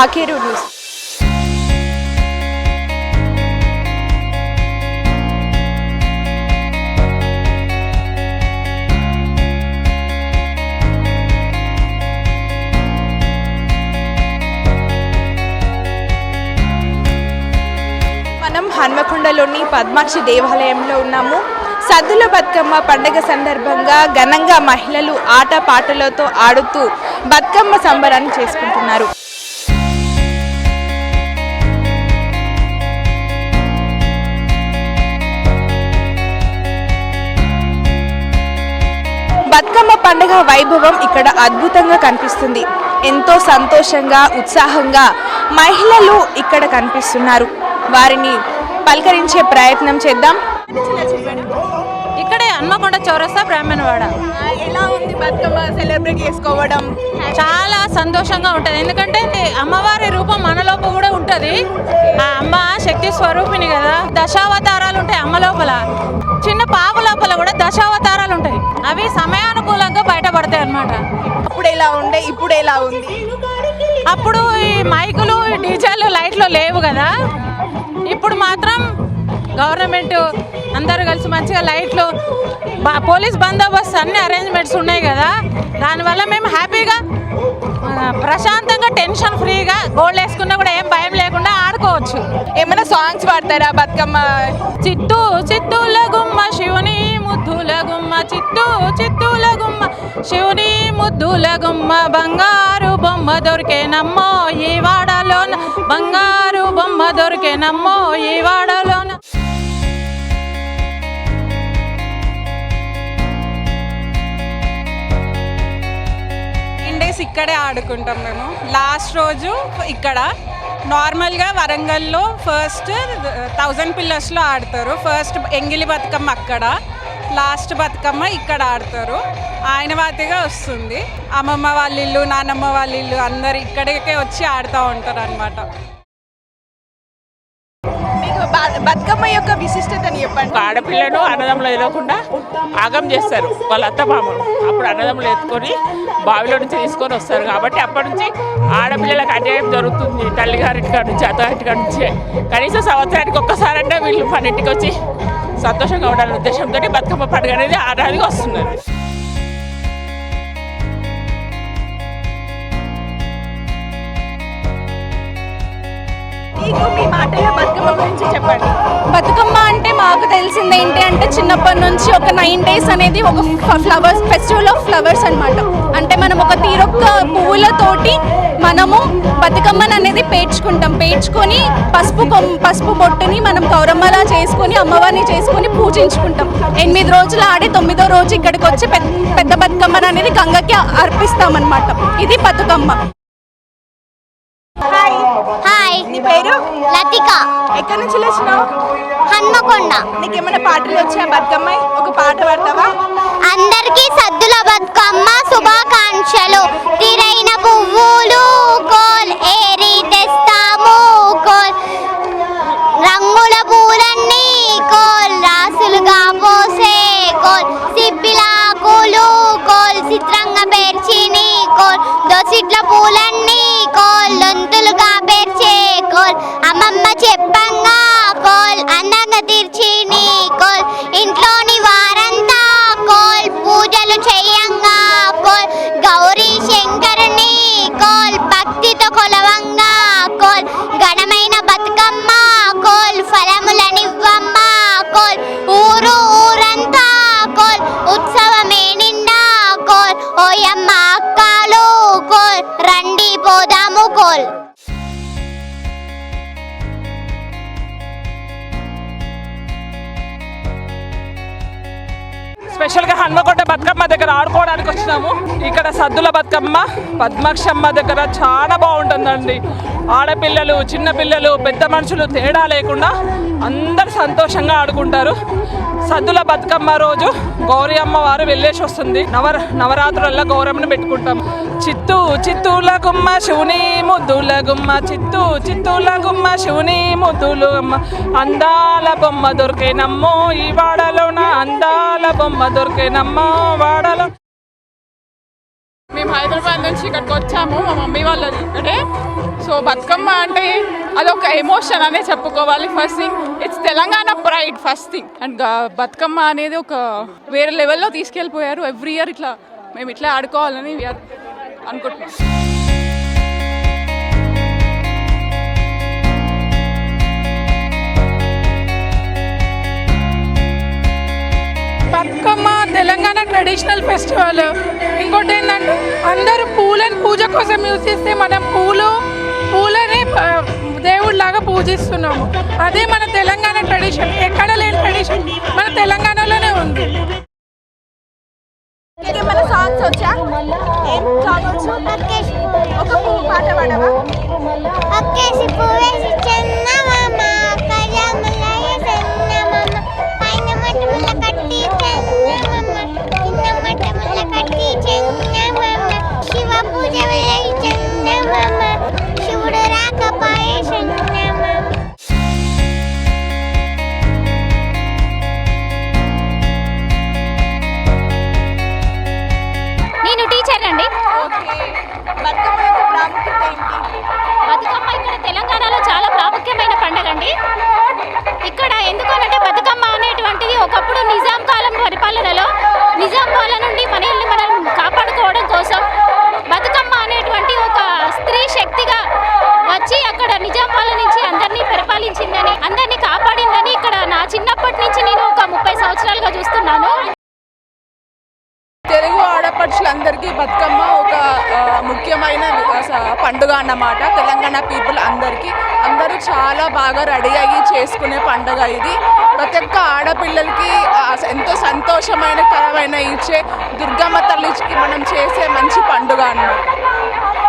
Akeru news మనం హన్మకొండలోని పద్మాక్షి దేవాలయంలో ఉన్నాము. సద్దుల బతుకమ్మ పండగ సందర్భంగా ఘనంగా మహిళలు ఆట పాటలతో ఆడుతూ బతుకమ్మ సంబరాన్ని చేసుకుంటున్నారు. బతుకమ్మ పండుగ వైభవం ఇక్కడ అద్భుతంగా కనిపిస్తుంది. ఎంతో సంతోషంగా ఉత్సాహంగా మహిళలు ఇక్కడ కనిపిస్తున్నారు. వారిని పలకరించే ప్రయత్నం చేద్దాం. ఇక్కడే హన్మకొండ చౌరస్తా బ్రాహ్మణవాడ. ఎలా ఉంది బతుకమ్మ సెలబ్రేట్ చేసుకోవడం? చాలా సంతోషంగా ఉంటుంది. ఎందుకంటే అమ్మవారి రూపం మనలోపు కూడా ఉంటుంది. ఆ అమ్మ శక్తి స్వరూపిణి కదా. దశావతారాలు ఉంటాయి అమ్మ లోపల. చిన్న పాప లోపల కూడా దశావతారాలు ఉంటాయి. అవి సమయానుకూలంగా బయటపడతాయి అన్నమాట. అప్పుడు ఎలా ఉండే? ఇప్పుడు ఎలా ఉంది? అప్పుడు ఈ మైకులు డీజేలు లైట్లు లేవు కదా. ఇప్పుడు మాత్రం గవర్నమెంట్ అందరూ కలిసి మంచిగా లైట్లు పోలీస్ బందోబస్తు అన్ని అరేంజ్మెంట్స్ ఉన్నాయి కదా. దానివల్ల మేము హ్యాపీగా ప్రశాంతంగా టెన్షన్ ఫ్రీగా గోల్డ్ వేసుకున్నా కూడా ఏం భయం లేకుండా ఆడుకోవచ్చు. ఏమైనా సాంగ్స్ పాడతారా బతుకమ్మ? చిత్తూ చిత్తూల గుమ్మ శివుని ముద్దుల గుమ్మ చిత్తూ చిత్తూల గుమ్మ శివుని ముద్దుల గుమ్మ బంగారు బొమ్మ దొరికేనమ్మో ఈ వాడలోన బంగారు బొమ్మ దొరికేనమ్మో ఈ వాడలోన. ఇక్కడే ఆడుకుంటాం మేము. లాస్ట్ రోజు ఇక్కడ. నార్మల్గా వరంగల్లో ఫస్ట్ థౌజండ్ పిల్లర్స్లో ఆడతారు. ఫస్ట్ ఎంగిలి బతుకమ్మ అక్కడ. లాస్ట్ బతుకమ్మ ఇక్కడ ఆడతారు. ఆయన వాతిగా వస్తుంది. అమ్మమ్మ వాళ్ళ ఇల్లు నానమ్మ వాళ్ళ ఇల్లు అందరు ఇక్కడికే వచ్చి ఆడుతూ ఉంటారు అనమాట బతుకమ్మ యొక్క విశిష్టతని చెప్పండి. ఆడపిల్లను అన్నదమ్ములు ఎదగకుండా ఆగం చేస్తారు వాళ్ళ అత్తమామలు అప్పుడు అన్నదమ్ములు ఎత్తుకొని బావిలో నుంచి తీసుకొని వస్తారు. కాబట్టి అప్పటి నుంచి ఆడపిల్లలకు అన్యాయం జరుగుతుంది. తల్లిగారింటి కాడ నుంచి అత్తగారింటి కాడ నుంచి. కనీసం సంవత్సరానికి ఒక్కసారంటే వీళ్ళు పన్నింటికి వచ్చి సంతోషంగా ఉండాలనే ఉద్దేశంతో బతుకమ్మ పండుగ అనేది ఆడాదిగా వస్తున్నారు మీకు మీ మాటల్లో బతుకమ్మ గురించి చెప్పండి. బతుకమ్మ అంటే మాకు తెలిసింది ఏంటి అంటే చిన్నప్పటి నుంచి ఒక నైన్ డేస్ అనేది ఒక ఫ్లవర్స్ ఫెస్టివల్ ఆఫ్ ఫ్లవర్స్ అనమాట అంటే మనం ఒక తీరొక్క పువ్వులతోటి మనము బతుకమ్మని అనేది పేర్చుకుంటాం. పేర్చుకొని పసుపు కొమ్- పసుపు బొట్టుని మనం గౌరమ్మలా చేసుకొని అమ్మవారిని చేసుకొని పూజించుకుంటాం. ఎనిమిది రోజులు ఆడి తొమ్మిదో రోజు ఇక్కడికి వచ్చి పెద్ద పెద్ద బతుకమ్మని అనేది గంగకి అర్పిస్తామన్నమాట. ఇది బతుకమ్మ. హాయ్ నీ పేరు? లతిక. ఎక్కడి నుంచి వచ్చినావు హన్మకొండ. నీకు ఏమైనా పాటలు వచ్చా బతుకమ్మ ఒక పాట పాడతావా? అందరికీ సద్దుల బతుకమ్మ శుభాకాంక్షలు. తీరైన పువ్వులు దగ్గర వచ్చినాము. ఇక్కడ సద్దుల బతుకమ్మ పద్మాక్షమ్మ దగ్గర చాలా బాగుంటుందండి. ఆడపిల్లలు చిన్నపిల్లలు పెద్ద మనుషులు తేడా లేకుండా అందరు సంతోషంగా ఆడుకుంటారు. సద్దుల బతుకమ్మ రోజు గౌరీ అమ్మవారు వెళ్ళేసి వస్తుంది. నవర నవరాత్రులలో గౌరమ్మను పెట్టుకుంటాం. చిత్తూ చిత్తూల గుమ్మ శివుని ముద్దుల గుమ్మ. చిత్తూ చిత్తూల గుమ్మ శివుని ముద్దులు అమ్మ అందాల బొమ్మ దొరికేనమ్మో ఈ వాడలోన అందాల బొమ్మ దొరికేనమ్మో వాడలో మేము హైదరాబాద్ నుంచి ఇక్కడికి వచ్చాము మా మమ్మీ వాళ్ళది అంటే సో బతుకమ్మ అంటే అదొక ఎమోషన్ అనే చెప్పుకోవాలి. First thing it's Telangana pride first thing and Bathukamma అనేది ఒక వేరే లెవెల్లో తీసుకెళ్ళిపోయారు. ఎవ్రీ ఇయర్ ఇట్లా మేము ఇట్లా ఆడుకోవాలని అనుకుంటున్నాం. బతుకమ్మ తెలంగాణ ట్రెడిషనల్ ఫెస్టివల్ ఇంకోటి ఏంటంటే అందరూ పూలను పూజ కోసం యూజ్ చేస్తే మనం పూలు పూలనే దేవుడిలాగా పూజిస్తున్నాము. అదే మన తెలంగాణ ట్రెడిషన్ ఎక్కడ లేని ట్రెడిషన్ మన తెలంగాణలోనే ఉంది. ఏమైనా సాంగ్స్ వచ్చా? ఏం సాంగ్ వచ్చు ఒక పువ్వు పాట పాడవా? పండుగ అన్నమాట. తెలంగాణ పీపుల్ అందరికీ. అందరూ చాలా బాగా రెడీ అయ్యి చేసుకునే పండుగ ఇది. ప్రతి ఒక్క ఆడపిల్లలకి ఎంతో సంతోషమైన కరమైన ఇచ్చే దుర్గమ్మ తల్లికి మనం చేసే మంచి పండుగ అన్నమాట.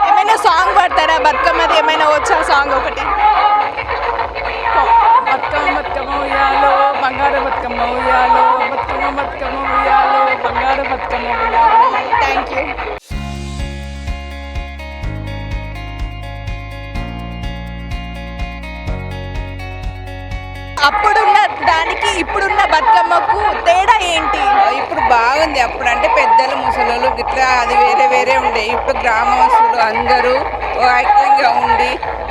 ఏమైనా సాంగ్ పడతారా? బతుకమ్మది ఏమైనా వచ్చా సాంగ్ ఒకటి? బతుకమ్మ బతుకమ్మ ఉయ్యాలో బంగారు బతుకమ్మ ఉయ్యాలో బతుకమ్మ బతుకమ్మ ఉయ్యాలో బంగారు బతుకమ్మ ఉయ్యాలో. థ్యాంక్ యూ అప్పుడున్న దానికి ఇప్పుడున్న బతుకమ్మకు తేడా ఏంటి? ఇప్పుడు బాగుంది. అప్పుడు అంటే పెద్దలు ముసలోళ్ళు ఇట్లా అది వేరే వేరే ఉండే. ఇప్పుడు గ్రామస్తులు అందరూ ఐక్యంగా ఉండి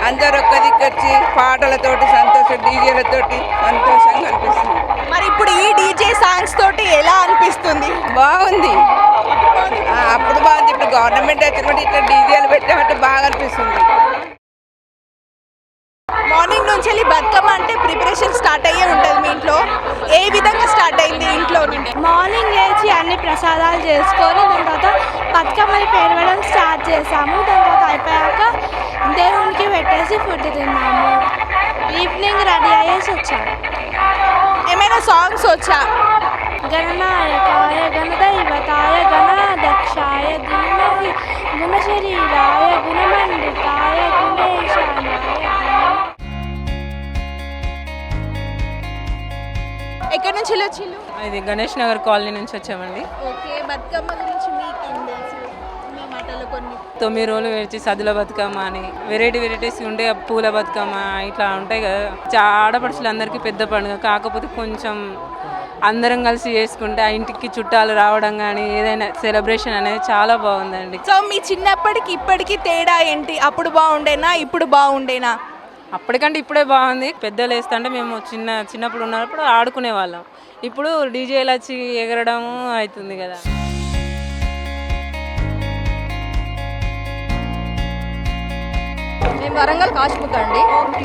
అందరూ ఒక్క దిక్కొచ్చి పాటలతోటి సంతోష డీజేలతోటి సంతోషంగా అనిపిస్తుంది. మరి ఇప్పుడు ఈ డీజే సాంగ్స్ తోటి ఎలా అనిపిస్తుంది? బాగుంది. అప్పుడు బాగుంది. ఇప్పుడు గవర్నమెంట్ వచ్చినప్పుడు ఇట్లా డీజేలు పెట్టామంటే బాగా అనిపిస్తుంది. స్టార్ట్ అయ్యే ఉంటుంది మీ ఇంట్లో? ఏ విధంగా స్టార్ట్ అయింది ఇంట్లో నుండి? మార్నింగ్ లేచి అన్ని ప్రసాదాలు చేసుకొని దాని తర్వాత బతుకమ్మని పేరవడం స్టార్ట్ చేసాము. దాని తర్వాత అయిపోయాక దేవునికి పెట్టేసి ఫుడ్ తిన్నాము. ఈవినింగ్ రెడీ అయ్యేసి వచ్చాము. ఏమైనా సాంగ్స్ వచ్చా? గణనాయకాయ గణదైవతాయ గణాధ్యక్షాయ ధీమహి గుణశరీరాయ గుణమండితాయ ఎక్కడి నుంచి వచ్చిండు ఇది గణేష్ నగర్ కాలనీ నుంచి వచ్చామండి. ఓకే బతుకమ్మ గురించి మీకేం తెలుసు? మీ మాటలు కొన్ని. తొమ్మిది రోజులు వేచి సద్దుల బతుకమ్మ అని వెరైటీ వెరైటీస్ ఉండే పూల బతుకమ్మ ఇట్లా ఉంటాయి కదా. చా ఆడపడుచులందరికీ పెద్ద పండుగ. కాకపోతే కొంచెం అందరం కలిసి చేసుకుంటే ఆ ఇంటికి చుట్టాలు రావడం కానీ ఏదైనా సెలబ్రేషన్ అనేది చాలా బాగుందండి. సో మీ చిన్నప్పటికి ఇప్పటికి తేడా ఏంటి? అప్పుడు బాగుండేనా? ఇప్పుడు బాగుండేనా? అప్పటికంటే ఇప్పుడే బాగుంది. పెద్దలు వేస్తుంటే మేము చిన్న చిన్నప్పుడు ఉన్నప్పుడు ఆడుకునే వాళ్ళం. ఇప్పుడు డీజేలు వచ్చి ఎగరడం అవుతుంది కదా. నేను వరంగల్ కాశ్ముక్ అండి.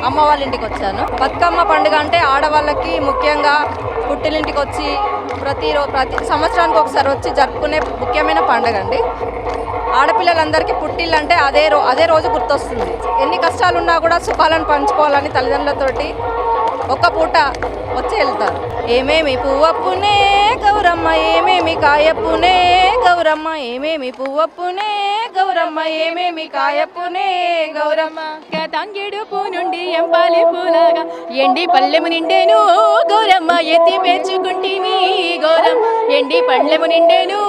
అమ్మ వాళ్ళ ఇంటికి వచ్చాను. బతుకమ్మ పండుగ అంటే ఆడవాళ్ళకి ముఖ్యంగా పుట్టినింటికి వచ్చి ప్రతి ప్రతి సంవత్సరానికి ఒకసారి వచ్చి జరుపుకునే ముఖ్యమైన పండుగ అండి. ఆడపిల్లలందరికీ పుట్టిల్లు అంటే అదే రో అదే రోజు గుర్తొస్తుంది. ఎన్ని కష్టాలు ఉన్నా కూడా సుఖాలను పంచుకోవాలని తల్లిదండ్రులతోటి ఒక్క పూట వచ్చి వెళ్తారు. ఏమేమి పువ్వప్పునే గౌరమ్మ ఏమేమి కాయప్పునే గౌరమ్మ ఏమేమి పువ్వప్పునే గౌరమ్మ ఏమేమి కాయప్పునే గౌరమ్మ. తంగిడు పూ నుండి ఎంపాలి పూలాగా ఎండి పల్లెము నిండేను గౌరమ్మ ఎత్తి పేర్చుకుంటేమి. గౌరం ఎండి పండ్లము నిండేను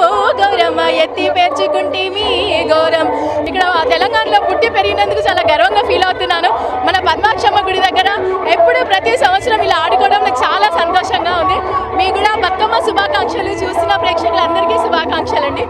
గౌరమ్మ ఎత్తి పేర్చుకుంటేమి గౌరం ఇక్కడ తెలంగాణలో పుట్టి పెరిగినందుకు చాలా గర్వంగా ఫీల్ అవుతున్నాను. మన పద్మాక్షమ్మ గుడి దగ్గర ఎప్పుడు ప్రతి సంవత్సరం ఇలా ఆడుకోవడం నాకు చాలా సంతోషంగా ఉంది. మీ కూడా బతుకమ్మ శుభాకాంక్షలు చూస్తున్న ప్రేక్షకులందరికీ శుభాకాంక్షలు అండి